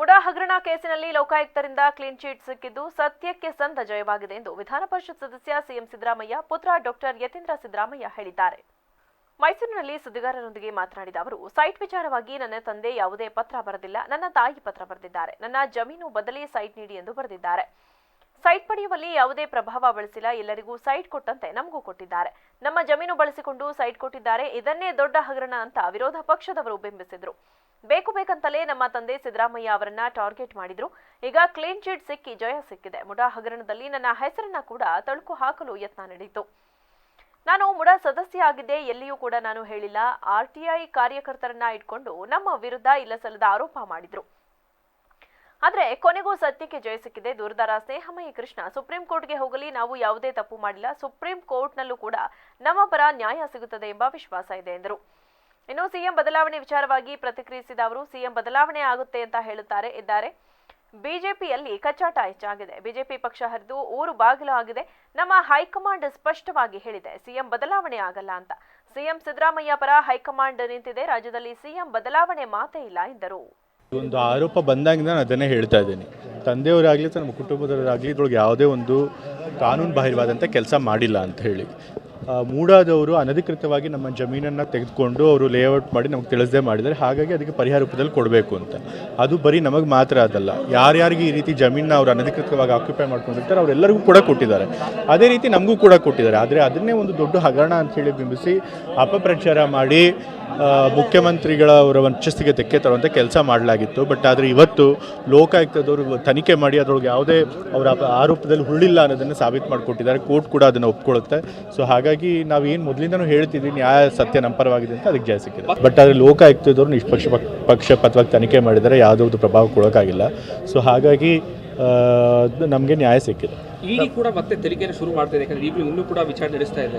ಮುಡಾ ಹಗರಣ ಕೇಸಿನಲ್ಲಿ ಲೋಕಾಯುಕ್ತರಿಂದ clean chit ಸಿಕ್ಕಿದ್ದು ಸತ್ಯಕ್ಕೆ ಸಂದ ಜಯವಾಗಿದೆ ಎಂದು ವಿಧಾನ ಪರಿಷತ್ ಸದಸ್ಯ ಸಿಎಂ ಸಿದ್ದರಾಮಯ್ಯ ಪುತ್ರ ಡಾಕ್ಟರ್ ಯತೀಂದ್ರ ಸಿದ್ದರಾಮಯ್ಯ ಹೇಳಿದ್ದಾರೆ. ಮೈಸೂರಿನಲ್ಲಿ ಸುದ್ದಿಗಾರರೊಂದಿಗೆ ಮಾತನಾಡಿದ ಅವರು, ಸೈಟ್ ವಿಚಾರವಾಗಿ ನನ್ನ ತಂದೆ ಯಾವುದೇ ಪತ್ರ ಬರೆದಿಲ್ಲ, ನನ್ನ ತಾಯಿ ಪತ್ರ ಬರೆದಿದ್ದಾರೆ. ನನ್ನ ಜಮೀನು ಬದಲಿ ಸೈಟ್ ನೀಡಿ ಎಂದು ಬರೆದಿದ್ದಾರೆ. ಸೈಟ್ ಪಡೆಯುವಲ್ಲಿ ಯಾವುದೇ ಪ್ರಭಾವ ಬಳಸಿಲ್ಲ. ಎಲ್ಲರಿಗೂ ಸೈಟ್ ಕೊಟ್ಟಂತೆ ನಮಗೂ ಕೊಟ್ಟಿದ್ದಾರೆ. ನಮ್ಮ ಜಮೀನು ಬಳಸಿಕೊಂಡು ಸೈಟ್ ಕೊಟ್ಟಿದ್ದಾರೆ. ಇದನ್ನೇ ದೊಡ್ಡ ಹಗರಣ ಅಂತ ವಿರೋಧ ಪಕ್ಷದವರು ಬಿಂಬಿಸಿದ್ರು. ಬೇಕು ಬೇಕಂತಲೇ ನಮ್ಮ ತಂದೆ ಸಿದ್ದರಾಮಯ್ಯ ಅವರನ್ನ ಟಾರ್ಗೆಟ್ ಮಾಡಿದ್ರು. ಈಗ ಕ್ಲೀನ್ ಚೀಟ್ ಸಿಕ್ಕಿ ಜಯ ಸಿಕ್ಕಿದೆ. ಮುಡಾ ಹಗರಣದಲ್ಲಿ ನನ್ನ ಹೆಸರನ್ನ ಕೂಡ ತಳುಕು ಹಾಕಲು ಯತ್ನ ನಡೆಯಿತು. ನಾನು ಮುಡಾ ಸದಸ್ಯ ಆಗಿದ್ದೆ. ಎಲ್ಲಿಯೂ ಕೂಡ ನಾನು ಹೇಳಿಲ್ಲ. ಆರ್ಟಿಐ ಕಾರ್ಯಕರ್ತರನ್ನ ಇಟ್ಕೊಂಡು ನಮ್ಮ ವಿರುದ್ಧ ಇಲ್ಲಸಲ್ಲದ ಆರೋಪ ಮಾಡಿದ್ರು. ಆದ್ರೆ ಕೊನೆಗೂ ಸತ್ಯಕ್ಕೆ ಜಯ ಸಿಕ್ಕಿದೆ ದೂರದಾರ ಸ್ನೇಹಮಯಿ ಕೃಷ್ಣ, ಸುಪ್ರೀಂ ಕೋರ್ಟ್ಗೆ ಹೋಗಲಿ, ನಾವು ಯಾವುದೇ ತಪ್ಪು ಮಾಡಿಲ್ಲ. ಸುಪ್ರೀಂ ಕೋರ್ಟ್ನಲ್ಲೂ ಕೂಡ ನಮ್ಮ ಪರ ನ್ಯಾಯ ಸಿಗುತ್ತದೆ ಎಂಬ ವಿಶ್ವಾಸ ಇದೆ ಎಂದರು. ಇನ್ನು ಸಿಎಂ ಬದಲಾವಣೆ ವಿಚಾರವಾಗಿ ಪ್ರತಿಕ್ರಿಯಿಸಿದ ಅವರು, ಸಿಎಂ ಬದಲಾವಣೆ ಆಗುತ್ತೆ ಅಂತ ಹೇಳುತ್ತಾರೆ, ಇದ್ದಾರೆ. ಬಿಜೆಪಿಯಲ್ಲಿ ಕಚ್ಚಾಟ ಹೆಚ್ಚಾಗಿದೆ. ಬಿಜೆಪಿ ಪಕ್ಷ ಹರಿದು ಊರು ಬಾಗಿಲು ಆಗಿದೆ. ನಮ್ಮ ಹೈಕಮಾಂಡ್ ಸ್ಪಷ್ಟವಾಗಿ ಹೇಳಿದೆ, ಸಿಎಂ ಬದಲಾವಣೆ ಆಗಲ್ಲ ಅಂತ. ಸಿಎಂ ಸಿದ್ದರಾಮಯ್ಯ ಪರ ಹೈಕಮಾಂಡ್ ನಿಂತಿದೆ, ರಾಜ್ಯದಲ್ಲಿ ಸಿಎಂ ಬದಲಾವಣೆ ಮಾತೇ ಇಲ್ಲ, ಎಂದರು. ಒಂದು ಆರೋಪ ಬಂದಾಗಿಂದ ನಾನು ಅದನ್ನೇ ಹೇಳ್ತಾ ಇದ್ದೀನಿ. ತಂದೆಯವರಾಗಲಿ ನಮ್ಮ ಕುಟುಂಬದವರಾಗಲಿ ಇದ್ರೊಳಗೆ ಯಾವುದೇ ಒಂದು ಕಾನೂನು ಬಾಹಿರವಾದಂಥ ಕೆಲಸ ಮಾಡಿಲ್ಲ ಅಂತ ಹೇಳಿ. ಮೂಡಾದವರು ಅನಧಿಕೃತವಾಗಿ ನಮ್ಮ ಜಮೀನನ್ನು ತೆಗೆದುಕೊಂಡು ಅವರು ಲೇಔಟ್ ಮಾಡಿ ನಮಗೆ ತಿಳಿಸದೆ ಮಾಡಿದ್ದಾರೆ. ಹಾಗಾಗಿ ಅದಕ್ಕೆ ಪರಿಹಾರ ರೂಪದಲ್ಲಿ ಕೊಡಬೇಕು ಅಂತ. ಅದು ಬರೀ ನಮಗೆ ಮಾತ್ರ ಅದಲ್ಲ. ಯಾರ್ಯಾರಿಗೆ ಈ ರೀತಿ ಜಮೀನನ್ನ ಅವರು ಅನಧಿಕೃತವಾಗಿ ಆಕ್ಯುಪೈ ಮಾಡ್ಕೊಂಡಿರ್ತಾರೆ ಅವರೆಲ್ಲರಿಗೂ ಕೂಡ ಕೊಟ್ಟಿದ್ದಾರೆ. ಅದೇ ರೀತಿ ನಮಗೂ ಕೂಡ ಕೊಟ್ಟಿದ್ದಾರೆ. ಆದರೆ ಅದನ್ನೇ ಒಂದು ದೊಡ್ಡ ಹಗರಣ ಅಂಥೇಳಿ ಬಿಂಬಿಸಿ ಅಪಪ್ರಚಾರ ಮಾಡಿ ಮುಖ್ಯಮಂತ್ರಿಗಳ ಅವರ ವಂಚಸ್ತಿಗೆ ತೆಕ್ಕೆ ತರುವಂಥ ಕೆಲಸ ಮಾಡಲಾಗಿತ್ತು. ಬಟ್ ಆದರೆ ಇವತ್ತು ಲೋಕಾಯುಕ್ತದವರು ತನಿಖೆ ಮಾಡಿ ಅದರೊಳಗೆ ಯಾವುದೇ ಅವರ ಆರೋಪದಲ್ಲಿ ಹುಳ್ಳಿಲ್ಲ ಅನ್ನೋದನ್ನು ಸಾಬೀತು ಮಾಡಿಕೊಟ್ಟಿದ್ದಾರೆ. ಕೋರ್ಟ್ ಕೂಡ ಅದನ್ನು ಒಪ್ಕೊಳ್ಳುತ್ತೆ. ಸೊ ಹಾಗಾಗಿ ನಾವು ಏನು ಮೊದಲಿಂದನೂ ಹೇಳ್ತಿದ್ವಿ ನ್ಯಾಯ ಸತ್ಯ ನಂಪರವಾಗಿದೆ ಪರವಾಗಿದೆ ಅಂತ ಅದಕ್ಕೆ ಜಯ ಸಿಕ್ಕಿದೆ. ಬಟ್ ಆದರೆ ಲೋಕಾಯುಕ್ತದವರು ನಿಷ್ಪಕ್ಷ ಪಕ್ಷಪಾತವಾಗಿ ತನಿಖೆ ಮಾಡಿದರೆ ಯಾವುದೂ ಪ್ರಭಾವ ಕೊಡೋಕ್ಕಾಗಿಲ್ಲ ಸೊ ಹಾಗಾಗಿ ನಮಗೆ ನ್ಯಾಯ ಸಿಕ್ಕಿದೆ. ಕೂಡ ಮತ್ತೆ ತನಿಖೆಯನ್ನು ಶುರು ಮಾಡ್ತಾ ಇದೆ ಯಾಕಂದ್ರೆ ಈಗಲೂ ಇನ್ನೂ ಕೂಡ ವಿಚಾರಣೆ ನಡೆಸ್ತಾ ಇದೆ.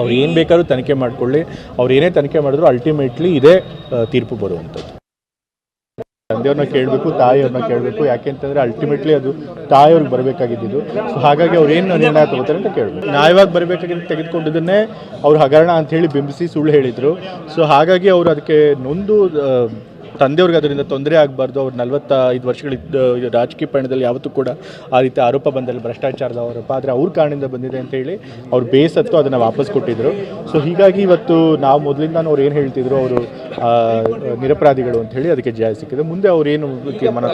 ಅವ್ರು ಏನು ಬೇಕಾದ್ರೂ ತನಿಖೆ ಮಾಡಿಕೊಳ್ಳಿ. ಅವ್ರು ಏನೇ ತನಿಖೆ ಮಾಡಿದ್ರು ಅಲ್ಟಿಮೇಟ್ಲಿ ಇದೇ ತೀರ್ಪು ಬರುವಂಥದ್ದು. ತಂದೆಯವ್ರನ್ನ ಕೇಳಬೇಕು, ತಾಯಿಯವ್ರನ್ನ ಕೇಳಬೇಕು ಯಾಕೆಂತಂದ್ರೆ ಅಲ್ಟಿಮೇಟ್ಲಿ ಅದು ತಾಯಿಯವ್ರಿಗೆ ಬರಬೇಕಾಗಿದ್ದು ಸೊ ಹಾಗಾಗಿ ಅವ್ರು ಏನು ನಿರ್ಣಯ ತಗೋತಾರೆ ಅಂತ ಕೇಳಬೇಕು. ನ್ಯಾಯವಾಗಿ ಬರಬೇಕಾಗಿದ್ದು ತೆಗೆದುಕೊಂಡಿದ್ದನ್ನೇ ಅವ್ರು ಹಗರಣ ಅಂತ ಹೇಳಿ ಬಿಂಬಿಸಿ ಸುಳ್ಳು ಹೇಳಿದರು. ಸೊ ಹಾಗಾಗಿ ಅವರು ಅದಕ್ಕೆ ನೊಂದು ತಂದೆಯವ್ರಿಗೆ ಅದರಿಂದ ತೊಂದರೆ ಆಗಬಾರ್ದು. ಅವ್ರು ನಲವತ್ತೈದು ವರ್ಷಗಳಿದ್ದ ರಾಜಕೀಯ ಪಯಣದಲ್ಲಿ ಯಾವತ್ತೂ ಕೂಡ ಆ ರೀತಿ ಆರೋಪ ಬಂದಲ್ಲಿ ಭ್ರಷ್ಟಾಚಾರದ ಆರೋಪ. ಆದರೆ ಅವ್ರ ಕಾರಣದಿಂದ ಬಂದಿದೆ ಅಂತ ಹೇಳಿ ಅವ್ರು ಬೇಸತ್ತು ಅದನ್ನು ವಾಪಸ್ ಕೊಟ್ಟಿದ್ರು. ಸೊ ಹೀಗಾಗಿ ಇವತ್ತು ನಾವು ಮೊದಲಿಂದ ಅವ್ರು ಏನು ಹೇಳ್ತಿದ್ರು ಅವರು ನಿರಪರಾಧಿಗಳು ಅಂತ ಹೇಳಿ ಅದಕ್ಕೆ ಜಯ ಸಿಕ್ಕಿದೆ. ಮುಂದೆ ಅವ್ರು ಏನು ತೀರ್ಮಾನ